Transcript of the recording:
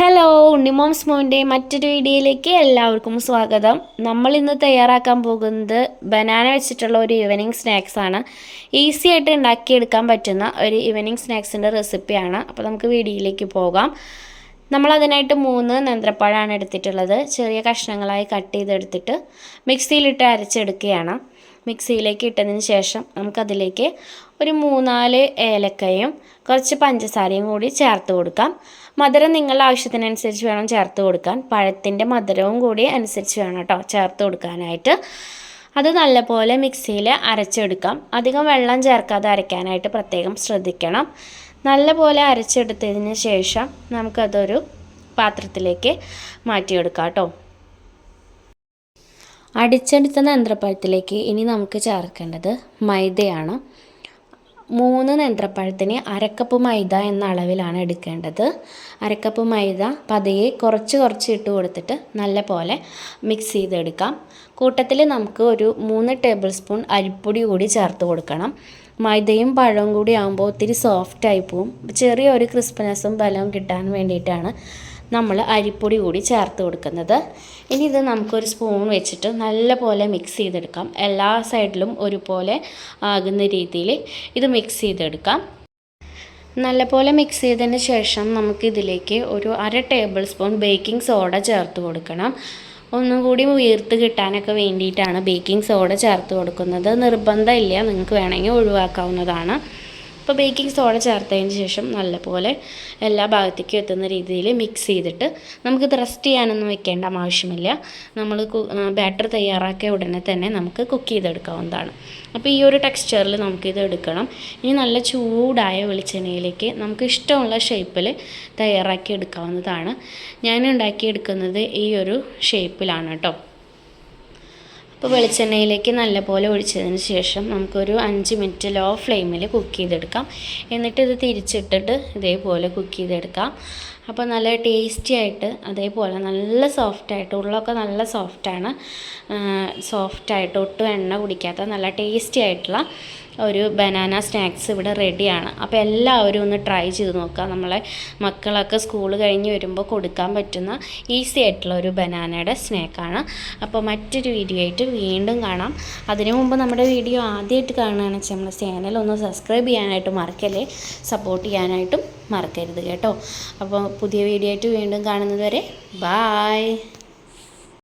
Hello ഉണ്ണിമോംസ് മോന്റെ മറ്റൊരു വീഡിയോയിലേക്ക് എല്ലാവർക്കും സ്വാഗതം. നമ്മൾ ഇന്ന് തയ്യാറാക്കാൻ പോകുന്നത് ബനാന വെച്ചിട്ടുള്ള ഒരു ഈവനിങ് സ്നാക്സ് ആണ്. ഈസി ആയിട്ട് ഉണ്ടാക്കിയെടുക്കാൻ പറ്റുന്ന ഒരു ഈവനിങ് സ്നാക്സിന്റെ റെസിപ്പിയാണ് അപ്പോൾ നമുക്ക് വീഡിയോയിലേക്ക് പോകാം. നമ്മൾ അതിനായിട്ട് മൂന്ന് നേന്ത്രപ്പഴമാണ് എടുത്തിട്ടുള്ളത്. ചെറിയ കഷ്ണങ്ങളായി കട്ട് ചെയ്തെടുത്തിട്ട് മിക്സിയിലിട്ട് അരച്ചെടുക്കുകയാണ്. മിക്സിയിലേക്ക് ഇട്ടതിന് ശേഷം നമുക്കതിലേക്ക് ഒരു മൂന്നാൽ ഏലക്കയും കുറച്ച് പഞ്ചസാരയും കൂടി ചേർത്ത് കൊടുക്കാം. മധുരം നിങ്ങളുടെ ആവശ്യത്തിനനുസരിച്ച് വേണം ചേർത്ത് കൊടുക്കാൻ. പഴത്തിന്റെ മധുരവും കൂടി അനുസരിച്ച് വേണം കേട്ടോ ചേർത്ത് കൊടുക്കാനായിട്ട്. അത് നല്ലപോലെ മിക്സിയിൽ അരച്ചെടുക്കാം. അധികം വെള്ളം ചേർക്കാതെ അരയ്ക്കാനായിട്ട് പ്രത്യേകം ശ്രദ്ധിക്കണം. നല്ലപോലെ അരച്ചെടുത്തതിന് ശേഷം നമുക്കതൊരു പാത്രത്തിലേക്ക് മാറ്റിയെടുക്കാം കേട്ടോ. അടിച്ചെടുത്ത നേന്ത്രപ്പഴത്തിലേക്ക് ഇനി നമുക്ക് ചേർക്കേണ്ടത് മൈദയാണ്. മൂന്ന് നേന്ത്രപ്പഴത്തിന് അരക്കപ്പ് മൈദ എന്ന അളവിലാണ് എടുക്കേണ്ടത്. അരക്കപ്പ് മൈദ പതിയെ കുറച്ച് കുറച്ച് ഇട്ട് കൊടുത്തിട്ട് നല്ല പോലെ മിക്സ് ചെയ്തെടുക്കാം. കൂട്ടത്തിൽ നമുക്ക് ഒരു മൂന്ന് ടേബിൾ സ്പൂൺ അരിപ്പൊടി കൂടി ചേർത്ത് കൊടുക്കണം. മൈദയും പഴവും കൂടി ആകുമ്പോൾ ഒത്തിരി സോഫ്റ്റായി പോവും. ചെറിയൊരു ക്രിസ്പിനെസ്സും ബലവും കിട്ടാൻ വേണ്ടിയിട്ടാണ് നമ്മൾ അരിപ്പൊടി കൂടി ചേർത്ത് കൊടുക്കുന്നത്. ഇനി ഇത് നമുക്കൊരു സ്പൂൺ വെച്ചിട്ട് നല്ല പോലെ മിക്സ് ചെയ്തെടുക്കാം. എല്ലാ സൈഡിലും ഒരുപോലെ ആകുന്ന രീതിയിൽ ഇത് മിക്സ് ചെയ്തെടുക്കാം. നല്ലപോലെ മിക്സ് ചെയ്തതിന് ശേഷം നമുക്കിതിലേക്ക് ഒരു അര ടേബിൾ സ്പൂൺ ബേക്കിംഗ് സോഡ ചേർത്ത് കൊടുക്കണം. ഒന്നും കൂടി ഉയർത്ത് കിട്ടാനൊക്കെ വേണ്ടിയിട്ടാണ് ബേക്കിംഗ് സോഡ ചേർത്ത് കൊടുക്കുന്നത്. നിർബന്ധമില്ല. നിങ്ങൾക്ക് വേണമെങ്കിൽ ഒഴിവാക്കാവുന്നതാണ്. അപ്പോൾ ബേക്കിംഗ് സോഡ ചേർത്തതിന് ശേഷം നല്ലപോലെ എല്ലാ ഭാഗത്തേക്കും എത്തുന്ന രീതിയിൽ മിക്സ് ചെയ്തിട്ട് നമുക്കിത് റെസ്റ്റ് ചെയ്യാനൊന്നും വെക്കേണ്ട ആവശ്യമില്ല. നമ്മൾ ബാറ്റർ തയ്യാറാക്കിയ ഉടനെ തന്നെ നമുക്ക് കുക്ക് ചെയ്തെടുക്കാവുന്നതാണ്. അപ്പോൾ ഈ ഒരു ടെക്സ്ചറിൽ നമുക്കിത് എടുക്കണം. ഇനി നല്ല ചൂടായ വെളിച്ചെണ്ണയിലേക്ക് നമുക്ക് ഇഷ്ടമുള്ള ഷേപ്പിൽ തയ്യാറാക്കി എടുക്കാവുന്നതാണ്. ഞാൻ ഉണ്ടാക്കിയെടുക്കുന്നത് ഈ ഒരു ഷേപ്പിലാണ് കേട്ടോ. അപ്പോൾ വെളിച്ചെണ്ണയിലേക്ക് നല്ലപോലെ ഒഴിച്ചതിന് ശേഷം നമുക്കൊരു അഞ്ച് മിനിറ്റ് ലോ ഫ്ലെയിമിൽ കുക്ക് ചെയ്തെടുക്കാം. എന്നിട്ട് ഇത് തിരിച്ചിട്ടിട്ട് ഇതേപോലെ കുക്ക് ചെയ്തെടുക്കാം. അപ്പോൾ നല്ല ടേസ്റ്റി ആയിട്ട് അതേപോലെ നല്ല സോഫ്റ്റായിട്ട് ഉള്ളൊക്കെ നല്ല സോഫ്റ്റാണ് സോഫ്റ്റായിട്ട് ഒട്ടും എണ്ണ കുടിക്കാത്ത നല്ല ടേസ്റ്റി ആയിട്ടുള്ള ഒരു ബനാന സ്നാക്സ് ഇവിടെ റെഡിയാണ് അപ്പോൾ എല്ലാവരും ഒന്ന് ട്രൈ ചെയ്ത് നോക്കുക. നമ്മളെ മക്കളൊക്കെ സ്കൂൾ കഴിഞ്ഞ് വരുമ്പോൾ കൊടുക്കാൻ പറ്റുന്ന ഈസി ആയിട്ടുള്ള ഒരു ബനാനയുടെ സ്നാക്കാണ് അപ്പോൾ മറ്റൊരു വീഡിയോ ആയിട്ട് വീണ്ടും കാണാം. അതിനു മുമ്പ് നമ്മുടെ വീഡിയോ ആദ്യമായിട്ട് കാണുകയാണെന്ന് വെച്ചാൽ നമ്മുടെ ചാനൽ ഒന്ന് സബ്സ്ക്രൈബ് ചെയ്യാനായിട്ട് മറക്കല്ലേ? സപ്പോർട്ട് ചെയ്യാനായിട്ടും മറക്കരുത് കേട്ടോ. അപ്പോൾ പുതിയ വീഡിയോ ആയിട്ട് വീണ്ടും കാണുന്നത് വരെ ബായ്